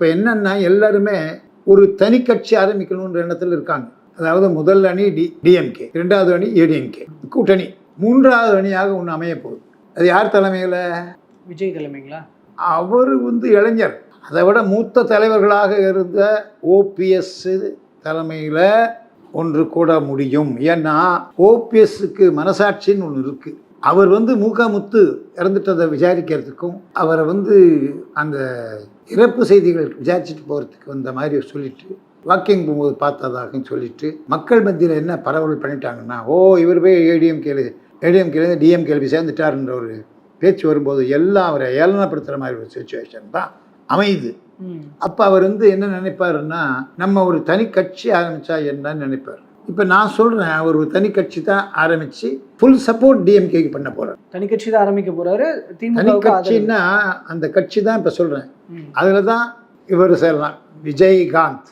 இப்போ என்னன்னா எல்லாருமே ஒரு தனி கட்சி ஆரம்பிக்கணுன்ற எண்ணத்தில் இருக்காங்க. அதாவது முதல் அணி டி டிஎம்கே இரண்டாவது அணி ஏடிஎம்கே கூட்டணி. மூன்றாவது அணியாக ஒன்று அமைய போகுது. அது யார் தலைமையில்? விஜய் தலைமைங்களா? அவர் வந்து இளைஞர். அதை விட மூத்த தலைவர்களாக இருந்த ஓபிஎஸ் தலைமையில் ஒன்று கூட முடியும். ஏன்னா ஓபிஎஸ்க்கு மனசாட்சின்னு ஒன்று இருக்குது அவர் வந்து மூக்காமுத்து இறந்துட்டதை விசாரிக்கிறதுக்கும் அவரை வந்து அந்த இறப்பு செய்திகள் விசாரிச்சுட்டு போகிறதுக்கு வந்த மாதிரி சொல்லிட்டு வாக்கிங் போகும்போது பார்த்ததாகவும் சொல்லிட்டு மக்கள் மத்தியில் என்ன பரவல் பண்ணிட்டாங்கன்னா ஓ இவர் போய் ஏடிஎம்கேல ஏடிஎம்கேலேருந்து டிஎம்கேல போய் சேர்ந்துட்டாருன்ற ஒரு பேச்சு வரும்போது எல்லாம் அவரை ஏளனப்படுத்துகிற மாதிரி ஒரு சுச்சுவேஷன் தான் அமையுது. அப்போ அவர் வந்து என்ன நினைப்பாருன்னா நம்ம ஒரு தனி கட்சி ஆரம்பித்தா என்னன்னு நினைப்பார். இப்போ நான் சொல்கிறேன் அவர் ஒரு தனி கட்சி தான் ஆரம்பித்து ஃபுல் சப்போர்ட் டிஎம்கேக்கு பண்ண போகிறார் தனி கட்சி தான் ஆரம்பிக்க போறாரு தனி கட்சின்னா அந்த கட்சி தான் இப்போ சொல்கிறேன் அதில் தான் இவர் சேரலாம். விஜயகாந்த்.